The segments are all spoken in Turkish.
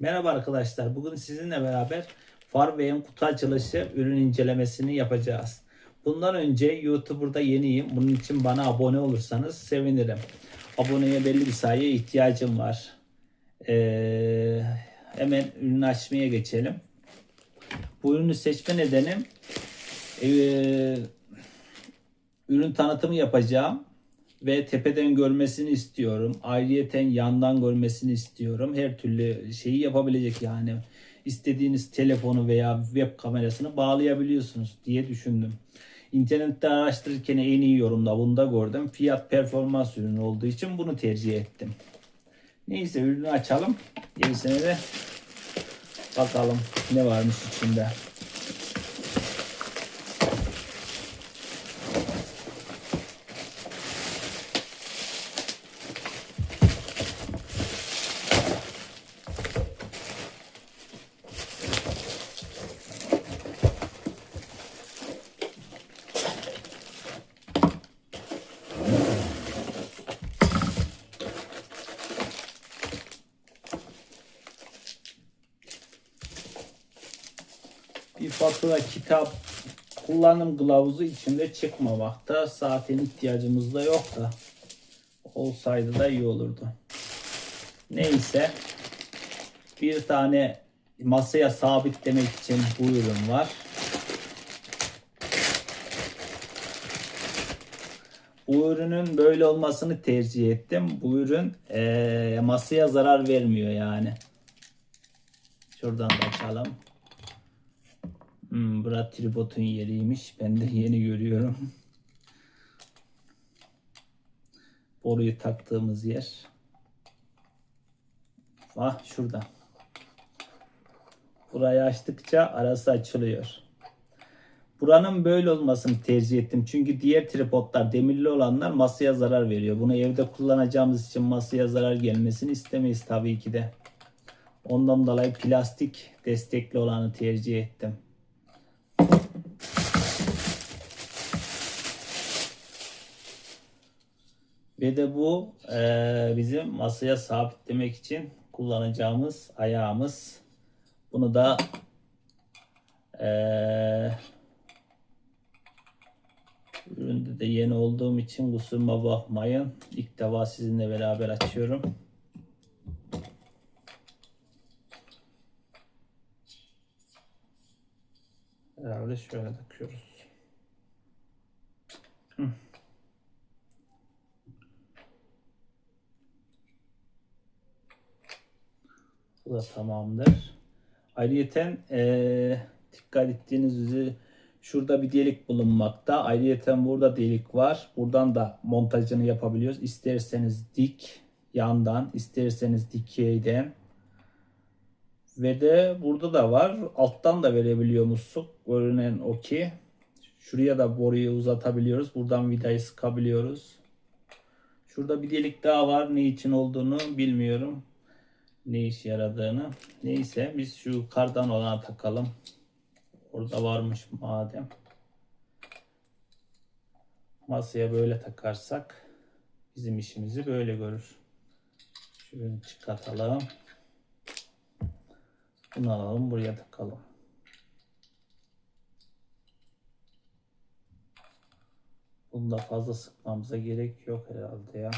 Merhaba arkadaşlar. Bugün sizinle beraber Farway'in kutu açılışı ürün incelemesini yapacağız. Bundan önce YouTuber'da yeniyim. Bunun için bana abone olursanız sevinirim. Aboneye belli bir sayıya ihtiyacım var. Ee, hemen ürünü açmaya geçelim. Bu ürünü seçme nedenim ee, ürün tanıtımı yapacağım ve tepeden görmesini istiyorum. Ayrıyeten yandan görmesini istiyorum. Her türlü şeyi yapabilecek yani. İstediğiniz telefonu veya web kamerasını bağlayabiliyorsunuz diye düşündüm. İnternette araştırırken en iyi yorumda bunu da gördüm. Fiyat performans ürünü olduğu için bunu tercih ettim. Neyse ürünü açalım. Gerisine de bakalım ne varmış içinde. Fatura, kitap, kullanım kılavuzu içinde çıkmamakta. Zaten ihtiyacımız da yok da. Olsaydı da iyi olurdu. Neyse. Bir tane masaya sabitlemek için bu ürün var. Bu ürünün böyle olmasını tercih ettim. Bu ürün eee, masaya zarar vermiyor yani. Şuradan da açalım. Hmm, bura tripodun yeriymiş. Ben de yeni görüyorum. Boruyu taktığımız yer. Ah şurada. Burayı açtıkça arası açılıyor. Buranın böyle olmasını tercih ettim. Çünkü diğer tripodlar demirli olanlar masaya zarar veriyor. Bunu evde kullanacağımız için masaya zarar gelmesini istemeyiz tabii ki de. Ondan dolayı plastik destekli olanı tercih ettim. Ve de bu eee, bizim masaya sabitlemek için kullanacağımız ayağımız. Bunu da eee üründe de yeni olduğum için kusuruma bakmayın. İlk defa sizinle beraber açıyorum. Herhalde şöyle takıyoruz. Hı. Bu da tamamdır. Ayrıyeten eee dikkat ettiğiniz üzere şurada bir delik bulunmakta. Ayrıyeten burada delik var. Buradan da montajını yapabiliyoruz. İsterseniz dik yandan, isterseniz dikeyden. Ve de burada da var. Alttan da verebiliyor musun? Görünen o ki. Şuraya da boruyu uzatabiliyoruz. Buradan vidayı sıkabiliyoruz. Şurada bir delik daha var. Ne için olduğunu bilmiyorum. Ne işe yaradığını. Neyse biz şu kardan olana takalım. Orada varmış madem. Masaya böyle takarsak bizim işimizi böyle görür. Şunu çıkartalım. Bunu alalım buraya takalım. Bunu da fazla sıkmamıza gerek yok herhalde ya.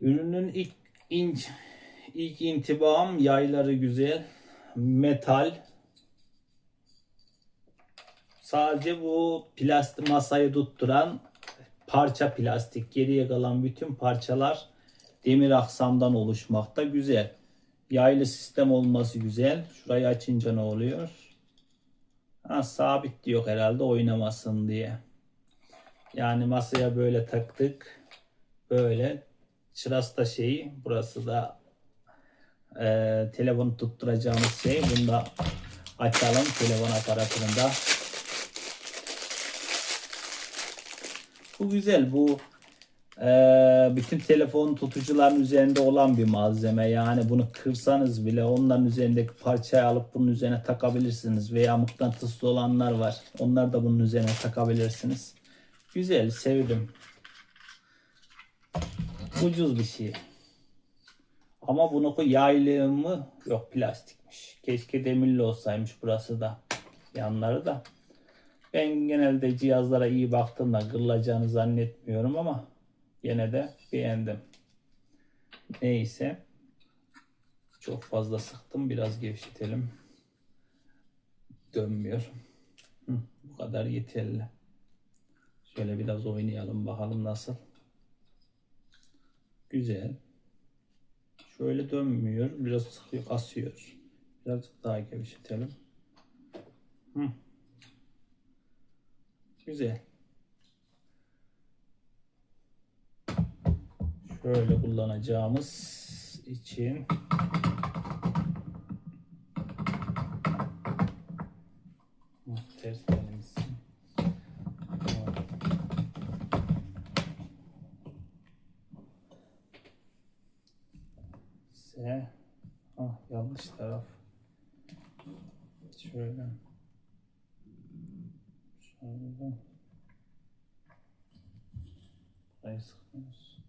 Ürünün ilk inç ilk intibam yayları güzel. Metal. Sadece bu plastik masayı tutturan parça plastik. Geriye kalan bütün parçalar demir aksamdan oluşmakta. Güzel. Yaylı sistem olması güzel. Şurayı açınca ne oluyor? Ha, sabit diyor herhalde oynamasın diye. Yani masaya böyle taktık. Böyle. Şurası da şeyi. Burası da e, telefonu tutturacağımız şey. Bunu da açalım telefon aparatını da. Bu güzel. Bu e, bütün telefon tutucuların üzerinde olan bir malzeme. Yani bunu kırsanız bile onların üzerindeki parçayı alıp bunun üzerine takabilirsiniz. Veya mıknatıslı olanlar var. Onlar da bunun üzerine takabilirsiniz. Güzel. Sevdim. Ucuz bir şey. Ama bunu koy yaylı mı? Yok plastikmiş. Keşke demirli olsaymış burası da. Yanları da. Ben genelde cihazlara iyi baktığımda kırılacağını zannetmiyorum ama yine de beğendim. Neyse. Çok fazla sıktım. Biraz gevşetelim. Dönmüyor. Hı, bu kadar yeterli. Şöyle biraz oynayalım bakalım nasıl. Güzel. Şöyle dönmüyor. Biraz sıkıyor, kasıyor. Birazcık daha gevşetelim. Hı. Güzel. Şöyle kullanacağımız için ters Şöyle. Şöyle. Burayı sıkıyoruz.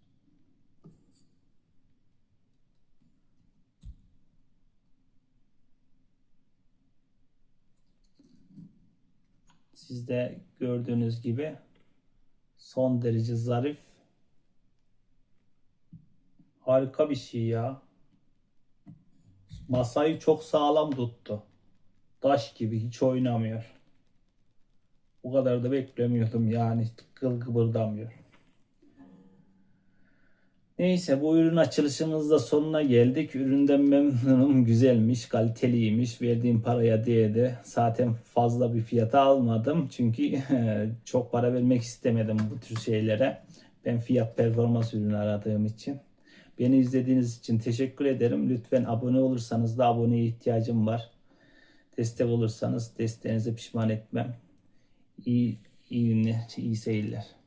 Siz de gördüğünüz gibi son derece zarif harika bir şey ya. Masayı çok sağlam tuttu. Taş gibi hiç oynamıyor. Bu kadar da beklemiyordum yani kıl kıpırdamıyor. Neyse bu ürün açılışımızda sonuna geldik. Üründen memnunum. Güzelmiş, kaliteliymiş. Verdiğim paraya değdi. Zaten fazla bir fiyata almadım. Çünkü çok para vermek istemedim bu tür şeylere. Ben fiyat performans ürünü aradığım için. Beni izlediğiniz için teşekkür ederim. Lütfen abone olursanız da aboneye ihtiyacım var. Destek olursanız desteğinize pişman etmem. İyi, iyi günler, iyi seyirler.